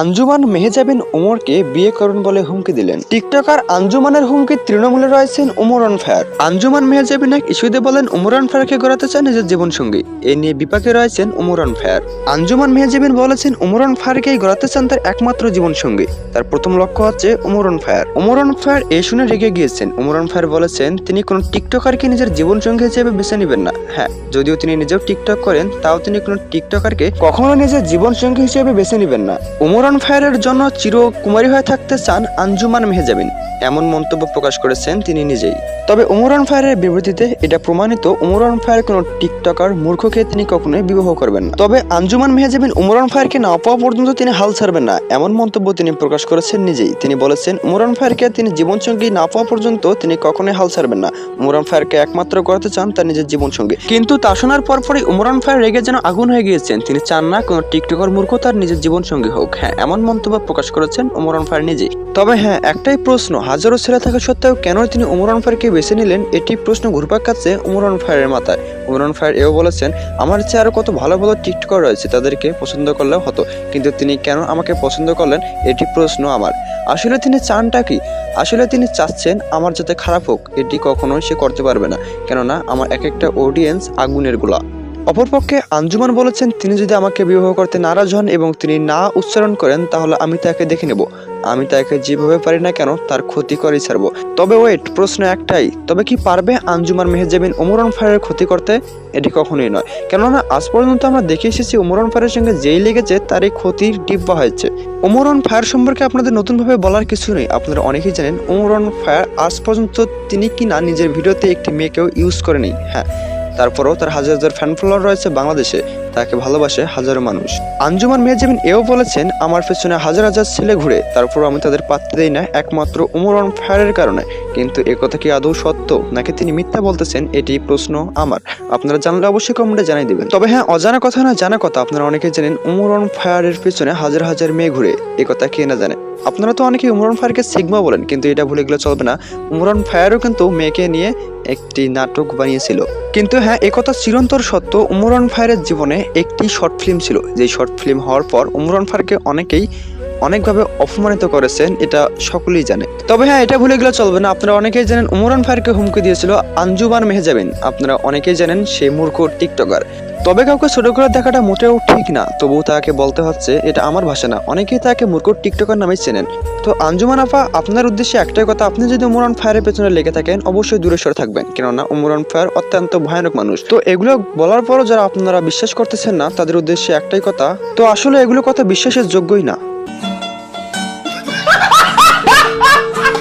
আঞ্জুমান মেহেজাবিন উমরকে বিয়ে করুন বলে হুমকি দিলেন। টিকটকার আঞ্জুমানের হুমকি তৃণমূলে রয়েছেন উমর ফায়ার আঞ্জুমান মেহেজাবিন এক ইস্যুতে বলেন, উমর ফায়ারকে গড়াতে চান নিজের জীবনসঙ্গী। এ নিয়ে বিপাকে রয়েছেন উমর ফায়ার আঞ্জুমান মেহেজাবিন বলেছেন, উমর ফায়ারকেই গড়াতে চান তার একমাত্র জীবনসঙ্গী। তার প্রথম লক্ষ্য হচ্ছে উমরন ফায়ার উমরন ফায়ার এ শুনে রেগে গিয়েছেন। উমরন ফায়ার বলেছেন, তিনি কোনো টিকটকারকে নিজের জীবনসঙ্গী হিসেবে বেছে নেবেন না। হ্যাঁ যদিও তিনি নিজেও টিকটক করেন, তাও তিনি কোনো টিকটকারকে কখনো নিজের জীবনসঙ্গী হিসেবে বেছে নেবেন না। উমরন ফায়ারের জন্য চির কুমারী হয়ে থাকতে চান আঞ্জুমান মেহেজাবিন। এমন মন্তব্য প্রকাশ করেছেন তিনি নিজেই। তবে উমরান ফায়ারের বিবৃতিতে এটা প্রমাণিত উমরান ফায়ার কোনো টিকটকার, মূর্খকে তিনি কখনোই বিবাহ করবেন না। তবে আঞ্জুমান মেহেজাবিন উমরান ফায়ারকে না পাওয়া পর্যন্ত তিনি হাল ছাড়বেন না, এমন মন্তব্য তিনি প্রকাশ করেছেন নিজেই। তিনি বলেছেন উমরান ফায়ারকে তিনি জীবনসঙ্গী না পাওয়া পর্যন্ত তিনি কখনোই হাল ছাড়বেন না। উমরান ফায়ারকে একমাত্র করতে চান তার নিজের জীবনসঙ্গী। কিন্তু তা শোনার পরপরই উমরান ফায়ার রেগে যেন আগুন হয়ে গিয়েছেন। তিনি চান না কোনো টিকটকার, মূর্খ তার নিজের জীবনসঙ্গী হোক। হ্যাঁ। এমন মন্তব্য প্রকাশ করেছেন উমরান ফায়ার নিজেই। তবে হ্যাঁ একটাই প্রশ্ন, হাজারো ছেলে থাকা সত্ত্বেও কেন তিনি উমরান ফায়ারকে বেছে নিলেন? এটি প্রশ্ন ঘুরপাক খাচ্ছে উমরান ফায়ারের মাথায়। উমরান ফায়ার এও বলেছেন, আমার চেয়ে আরও কত ভালো ভালো টিকটকার রয়েছে তাদেরকে পছন্দ করলেও হতো, কিন্তু তিনি কেন আমাকে পছন্দ করলেন? এটি প্রশ্ন আমার। আসলে তিনি চানটা কি? আসলে তিনি চাচ্ছেন আমার যাতে খারাপ হোক, এটি কখনোই সে করতে পারবে না। কেননা, আমার এক একটা অডিয়েন্স আগুনের গোলা। অপরপক্ষে আঞ্জুমান বলেছেন, তিনি যদি আমাকে বিবাহ করতে নারাজ হন এবং তিনি না উচ্চারণ করেন, তাহলে আমি তাকে দেখে নেব। আমি তাকে যেভাবে পারি না কেন, তার ক্ষতি করেই ছাড়বো। তবে ওয়েট, প্রশ্ন একটাই, তবে কি পারবে আঞ্জুমান মেহেজাবিন উমরান ফায়ারের ক্ষতি করতে? এটি কখনোই নয়। কেননা, আজ পর্যন্ত আমরা দেখে এসেছি উমরান ফায়ারের সঙ্গে যেই লেগেছে তার এই ক্ষতির ডিব্বা হয়েছে। উমরান ফায়ার সম্পর্কে আপনাদের নতুনভাবে বলার কিছু নেই। আপনারা অনেকেই জানেন উমরান ফায়ার আজ পর্যন্ত তিনি কিনা নিজের ভিডিওতে একটি মেয়েকেও ইউজ করেনি। হ্যাঁ তারপরেও তার হাজার হাজার ফ্যান ফলোয়ার রয়েছে বাংলাদেশে। তাকে ভালোবাসে হাজারো মানুষ। আঞ্জুমান মেহজাবিন এও বলেছেন, আমার পেছনে হাজার হাজার ছেলে ঘুরে, তারপরও আমি তাদের পাত্তে দেই না, একমাত্র উমরন ফায়ারের কারণে। কিন্তু একথা কি আদৌ সত্য? নাকি তিনি মিথ্যা বলতেছেন? এটি প্রশ্ন আমার। আপনারা জানলে অবশ্যই কমেন্টে জানিয়ে দেবেন। তবে হ্যাঁ অজানা কথা না, জানা কথা। আপনারা অনেকে জানেন উমরন ফায়ারের পেছনে হাজার হাজার মেয়ে ঘুরে। একথা কে না জানে। আপনারা তো অনেকে উমরান ফায়ারকে সিগমা বলেন, কিন্তু এটা ভুলে গেলে চলবে না। উমরান ফায়ারও কিন্তু মেয়েকে নিয়ে একটি নাটক বানিয়েছিল। কিন্তু হ্যাঁ একথা চিরন্তর সত্য, উমরান ফায়ারের জীবনে একটি শর্ট ফিল্ম ছিল। যে শর্ট ফিল্ম হওয়ার পর উমরান ফায়ারকে অনেকেই অনেকভাবে অপমানিত করেছেন, এটা সকলেই জানে। তবে হ্যাঁ এটা ভুলে গেলে চলবে না। আপনারা অনেকেই জানেন উমরান ফায়ারকে হুমকি দিয়েছিল আঞ্জুমান মেহজাবিন। আপনারা অনেকেই জানেন সে মূর্খ টিকটকার। তবে কাউকে ছোট করে দেখাটা মোটেও ঠিক না। তবুও তাকে বলতে হচ্ছে, এটা আমার ভাষা না। অনেকেই তাকে মূর্খ টিকটকার নামেই চেনেন। তো আঞ্জুমান আপা আপনার উদ্দেশ্যে একটাই কথা, আপনি যদি উমরান ফায়ারের পেছনে লেগে থাকেন, অবশ্যই দূরে সরে থাকবেন। কেননা উমরান ফায়ার অত্যন্ত ভয়ানক মানুষ। তো এগুলো বলার পরও যারা আপনারা বিশ্বাস করতেছেন না, তাদের উদ্দেশ্যে একটাই কথা, তো আসলে এগুলো কথা বিশ্বাসের যোগ্যই না।